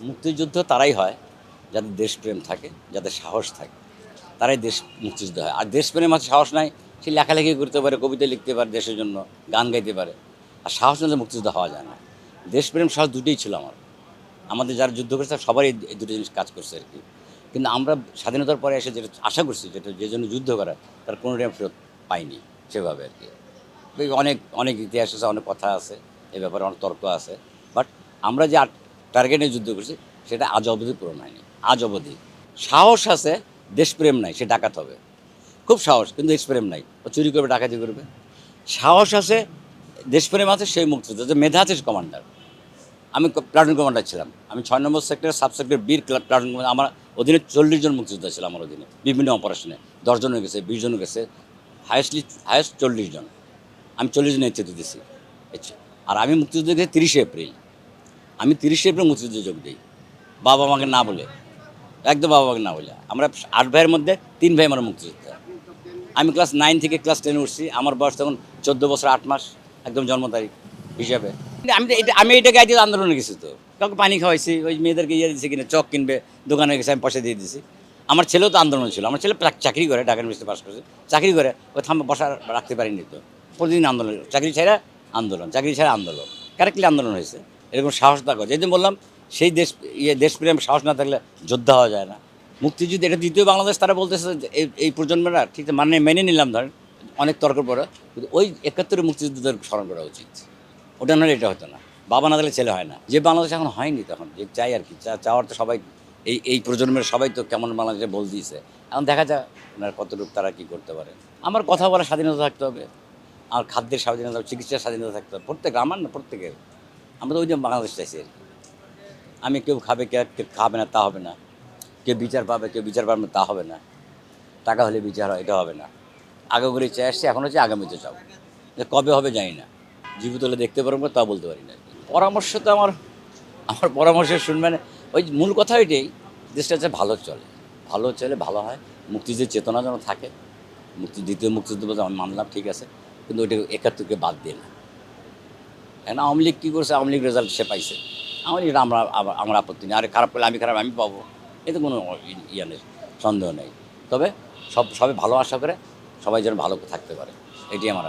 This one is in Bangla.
মুক্তিযুদ্ধ তারাই হয় যাদের দেশপ্রেম থাকে যাদের সাহস থাকে। তারাই দেশ মুক্তিযুদ্ধ হয়। আর দেশপ্রেম আছে সাহস নাই, সে লেখালেখি করতে পারে, কবিতা লিখতে পারে, দেশের জন্য গান গাইতে পারে। আর সাহস না মুক্তিযুদ্ধ হওয়া যায় না। দেশপ্রেম সাহস দুটোই ছিল আমার। আমাদের যারা যুদ্ধ করেছে সবারই এই দুটো জিনিস কাজ করছে আর কি। কিন্তু আমরা স্বাধীনতার পরে এসে যেটা আশা করছি, যেটা যে জন্য যুদ্ধ করা, তার কোনো টাইম ফেরত পাইনি সেভাবে আর কি। অনেক অনেক ইতিহাস আছে, অনেক কথা আছে, এ ব্যাপারে অনেক তর্ক আছে। বাট আমরা যে টার্গেটে যুদ্ধ করছি, সেটা আজ অবধি পূরণ হয়নি। আজ অবধি। সাহস আছে, দেশপ্রেম নাই, সে ডাকাত হবে। খুব সাহস, কিন্তু দেশপ্রেম নাই। ও চুরি করবে, ডাকাতি করবে। সাহস আছে, দেশপ্রেম আছে, সেই মুক্তিযুদ্ধ, যে মেধা আছে কমান্ডার আমি প্লাটুন কমান্ডার ছিলাম। আমি ছয় নম্বর সেক্টরের সাব সেক্টর বীর প্লাটুন কমান্ডার আমার অধীনে চল্লিশ জন মুক্তিযোদ্ধা ছিল আমার অধীনে। বিভিন্ন অপারেশনে দশজন হয়ে গেছে, বিশ জন গেছে হায়েস্টলি হায়েস্ট চল্লিশ জন। আমি চল্লিশ জন নেতৃত্ব দিয়েছি আর আমি মুক্তিযুদ্ধ গেছি তিরিশে এপ্রিল। আমি তিরিশে এপ্রিল মুক্তিযুদ্ধে যোগ দিই। বাবা আমাকে না বলে। একদম বাবা মাকে না বলে। আমরা আট ভাইয়ের মধ্যে তিন ভাই আমার মুক্তিযোদ্ধা। আমি ক্লাস নাইন থেকে ক্লাস টেনে উঠছি। আমার বয়স তখন চোদ্দ বছর আট মাস, একদম জন্ম তারিখ হিসাবে। আমি এটা আমি এটা গাইতে আন্দোলনে গেছি তো। কাউকে পানি খাওয়াইছি, ওই মেয়েদেরকে ইয়ে দিয়েছি কিনে, চক কিনবে, দোকানে গেছে, আমি পয়সা দিয়ে দিয়েছি আমার ছেলেও তো আন্দোলন ছিল। আমার ছেলে চাকরি করে ঢাকা ইউনিভার্সিটি পাস করেছে। চাকরি করে ওই থামে বসা রাখতে পারিনি তো। প্রতিদিন আন্দোলন, চাকরি ছাড়া আন্দোলন, চাকরি ছাড়া আন্দোলন। কারেক্টলি আন্দোলন হয়েছে। এরকম সাহস থাকা যেদিন বললাম, সেই দেশ ইয়ে দেশপ্রেম সাহস না থাকলে যোদ্ধা হওয়া যায় না। মুক্তিযুদ্ধ, এটা দ্বিতীয় বাংলাদেশ তারা বলতেছে এই এই প্রজন্মরা ঠিক মানে মেনে নিলাম ধরেন, অনেক তর্ক পরে, কিন্তু ওই একাত্তরে মুক্তিযুদ্ধদের স্মরণ করা উচিত। ওটা নাহলে এটা হতো না। বাবা না থাকলে ছেলে হয় না। যে বাংলাদেশ এখন হয়নি তখন, যে চাই আর কি চাওয়ার তো সবাই, এই এই প্রজন্মের সবাই তো কেমন বাংলাদেশে বল দিয়েছে। এখন দেখা যাক ওনার কতটুকু তারা কী করতে পারে। আমার কথা বলার স্বাধীনতা থাকতে হবে। আর খাদ্যের স্বাধীনতা, চিকিৎসার স্বাধীনতা থাকতে হবে। প্রত্যেক, আমার না প্রত্যেকের। আমরা তো ওই যে বাংলাদেশ চাইছি আমি কেউ খাবে কে, কেউ খাবে না, তা হবে না। কেউ বিচার পাবে, কেউ বিচার পাবে না, তা হবে না। টাকা হলে বিচার হয়, এটা হবে না। আগে করে চেয়ে আসছে, এখন হচ্ছে আগামীতে চাও যে কবে হবে জানি না। জীবিত হলে দেখতে পারব তা বলতে পারি না পরামর্শ তো আমার আমার পরামর্শ শুনবেন ওই মূল কথা এটাই দেশটা হচ্ছে ভালো চলে। ভালো চলে, ভালো হয়। মুক্তিযুদ্ধের চেতনা যেন থাকে। মুক্তি দ্বিতীয় মুক্তিযুদ্ধ আমি মানলাম, ঠিক আছে। কিন্তু ওইটা একাত্তরকে বাদ দিয়ে না। এখন আওয়ামী লীগ কী করছে? আওয়ামী লীগ রেজাল্ট সে পাইছে। আওয়ামী এটা আমরা, আমার আপত্তি নেই। আরে খারাপ করলে আমি খারাপ, আমি পাবো। এতে কোনো ইয়ে নেই, সন্দেহ নেই। তবে সব সবাই ভালো আশা করে সবাই যেন ভালো থাকতে পারে। এটি আমার